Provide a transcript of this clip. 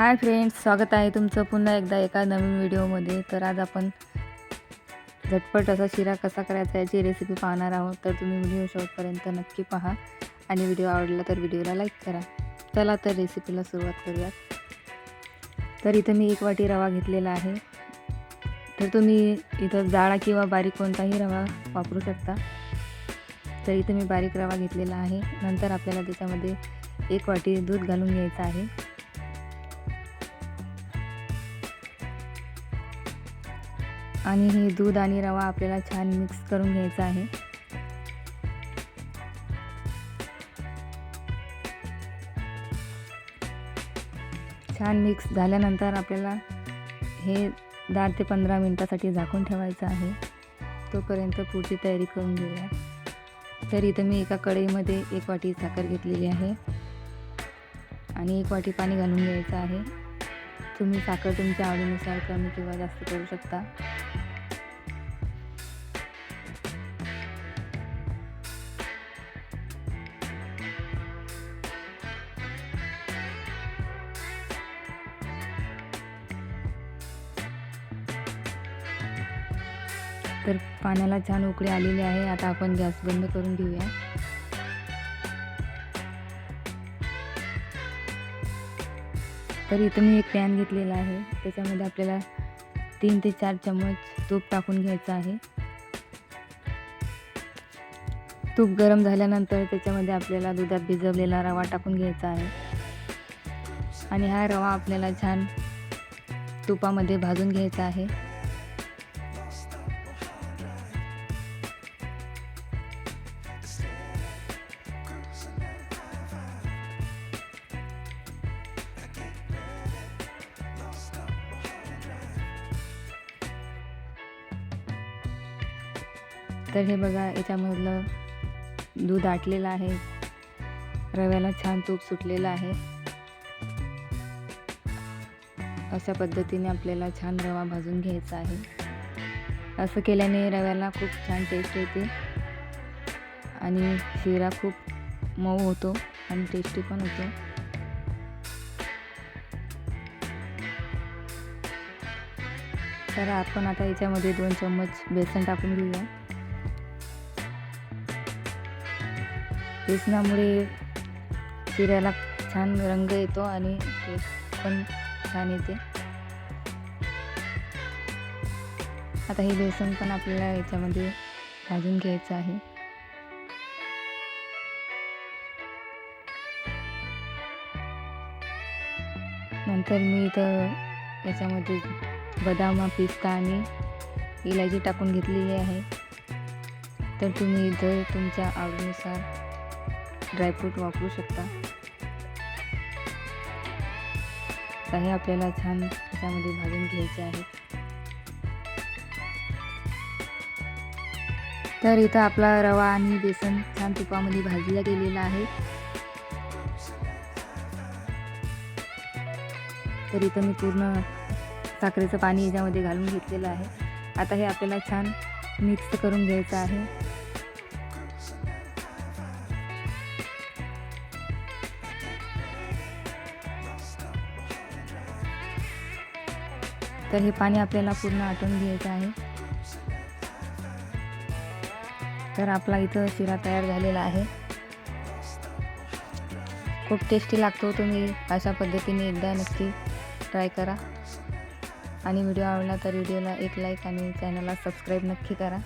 Hi friends स्वागत आहे तुमचं पुन्हा एकदा एका नवीन व्हिडिओमध्ये. तर आज आपण झटपट असा शिरा कसा करायचा याची रेसिपी पाहणार आहोत. तर तुम्ही व्हिडिओ शेवटपर्यंत नक्की पहा. आणि व्हिडिओ आवडला तर व्हिडिओला लाईक करा. चला तर रेसिपीला सुरुवात करूयात. तर इथं मी एक वाटी रवा घेतलेला आहे. तर तुम्ही इथं जाळा किंवा बारीक कोणताही रवा वापरू शकता. तर इथं मी बारीक रवा घेतलेला आहे. नंतर आपल्याला त्याच्यामध्ये एक वाटी दूध घालून घ्यायचं आहे. आणि हे दूध आणि रवा आपल्याला छान मिक्स करून घ्यायचा आहे. छान मिक्स झाल्यानंतर आपल्याला हे दहा ते पंधरा मिनटासाठी झाकून ठेवायचं आहे. तोपर्यंत पुढची तयारी करून घेऊया. तर इथं मी एका कढईमध्ये एक वाटी साखर घेतलेली आहे. आणि एक वाटी पाणी घालून घ्यायचं आहे. तुम्ही साखर तुमच्या आवडीनुसार कमी किंवा जास्त करू शकता. तर पाण्याला छान उकळी आलेली आहे. आता आपण गॅस बंद करून घेऊया. तर इथं मी एक पॅन घेतलेला आहे. त्याच्यामध्ये आपल्याला तीन ते चार चम्मच तूप टाकून घ्यायचं आहे. तूप गरम झाल्यानंतर त्याच्यामध्ये आपल्याला दुधात भिजवलेला रवा टाकून घ्यायचा आहे. आणि हा रवा आपल्याला छान तुपामध्ये भाजून घ्यायचा आहे. तर हे बघा याच्यामधलं दूध आटलेलं आहे. रव्याला छान तूप सुटलेलं आहे. अशा पद्धतीने आपल्याला छान रवा भाजून घ्यायचा आहे. असं केल्याने रव्याला खूप छान टेस्ट येते. आणि शिरा खूप मऊ होतो आणि टेस्टी पण होतो. तर आपण आता याच्यामध्ये दोन चम्मच बेसन टाकून घेऊया. बेसनामुळे शिऱ्याला छान रंग येतो आणि केस पण छान येते. आता हे बेसन पण आपल्याला याच्यामध्ये भाजून घ्यायचं आहे. नंतर मी इथं याच्यामध्ये बदाम पिस्ता आणि इलायची टाकून घेतलेली आहे. तर तुम्ही इथं तुमच्या आवडीनुसार ड्रायफ्रूट वापरू शकता. काही हे आपल्याला छान त्याच्यामध्ये भाजून घ्यायचे आहे. तर इथं आपला रवा आणि बेसन छान तुपामध्ये भाजला गेलेला आहे. तर इथं मी पूर्ण साखरेचं पाणी याच्यामध्ये घालून घेतलेलं आहे. आता हे आपल्याला छान मिक्स करून घ्यायचं आहे. तर हे पाणी आपल्याला पूर्ण आटून घ्यायचं आहे. तर आपला इथं शिरा तयार झालेला आहे. खूप टेस्टी लागतो तुम्ही अशा पद्धतीने एकदा नक्की ट्राय करा. आणि व्हिडिओ आवडला तर व्हिडिओला एक लाईक आणि चॅनलला सबस्क्राईब नक्की करा.